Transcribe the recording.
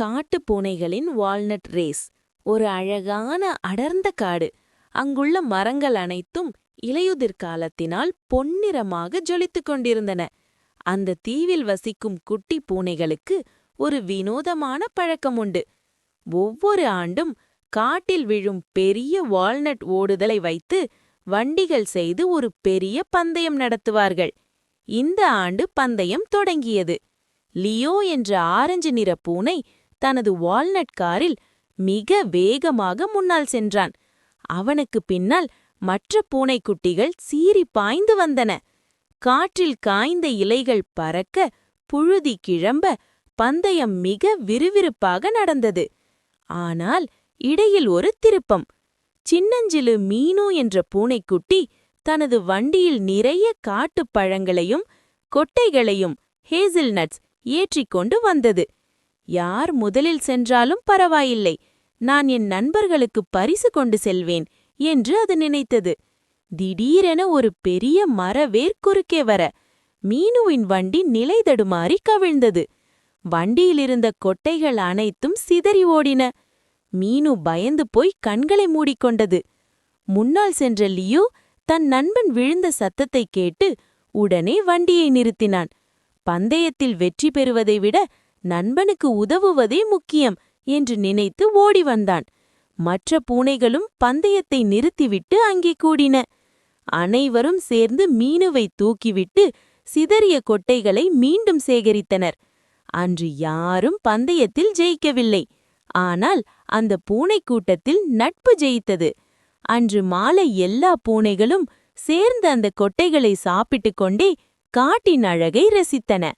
காட்டு பூனைகளின் walnut race. ஒரு அழகான அடர்ந்த காடு. அங்குள்ள மரங்கள் அனைத்தும் இலையுதிர் காலத்தினால் பொன்னிறமாக ஜொலித்துக் கொண்டிருந்தன. அந்த தீவில் வசிக்கும் குட்டி பூனைகளுக்கு ஒரு வினோதமான பழக்கம் உண்டு. ஒவ்வொரு ஆண்டும் காட்டில் விழும் பெரிய வால்நட் ஓடுதலை வைத்து வண்டிகள் செய்து ஒரு பெரிய பந்தயம் நடத்துவார்கள். இந்த ஆண்டு பந்தயம் தொடங்கியது. லியோ என்ற ஆரஞ்சு நிற பூனை தனது வால்நட் காரில் மிக வேகமாக முன்னால் சென்றான். அவனுக்கு பின்னால் மற்ற பூனைக்குட்டிகள் சீறி பாய்ந்து வந்தன. காற்றில் காய்ந்த இலைகள் பறக்க புழுதி கிளம்ப பந்தயம் மிக விறுவிறுப்பாக நடந்தது. ஆனால் இடையில் ஒரு திருப்பம். சின்னஞ்சிலு மீனு என்ற பூனைக்குட்டி தனது வண்டியில் நிறைய காட்டுப் பழங்களையும் கொட்டைகளையும் ஹேசில்நட்ஸ் ஏற்றிக்கொண்டு வந்தது. யார் முதலில் சென்றாலும் பரவாயில்லை. நான் என் நண்பர்களுக்கு பரிசு கொண்டு செல்வேன் என்று அது நினைத்தது. திடீரென ஒரு பெரிய மரவேர் குறுக்கே வர மீனுவின் வண்டி நிலைதடுமாறி கவிழ்ந்தது. வண்டியிலிருந்த கொட்டைகள் அனைத்தும் சிதறி ஓடின. மீனு பயந்து போய் கண்களை மூடிக்கொண்டது. முன்னால் சென்ற லியோ தன் நண்பன் விழுந்த சத்தத்தை கேட்டு உடனே வண்டியை நிறுத்தினான். பந்தயத்தில் வெற்றி பெறுவதை விட நண்பனுக்கு உதவுவதே முக்கியம் என்று நினைத்து ஓடி வந்தான். மற்ற பூனைகளும் பந்தயத்தை நிறுத்திவிட்டு அங்கே கூடின. அனைவரும் சேர்ந்து மீனுவை தூக்கிவிட்டு சிதறிய கொட்டைகளை மீண்டும் சேகரித்தனர். அன்று யாரும் பந்தயத்தில் ஜெயிக்கவில்லை. ஆனால் அந்த பூனைக் கூட்டத்தில் நட்பு ஜெயித்தது. அன்று மாலை எல்லா பூனைகளும் சேர்ந்து அந்த கொட்டைகளை சாப்பிட்டுக் கொண்டே காட்டின் அழகை ரசித்தன.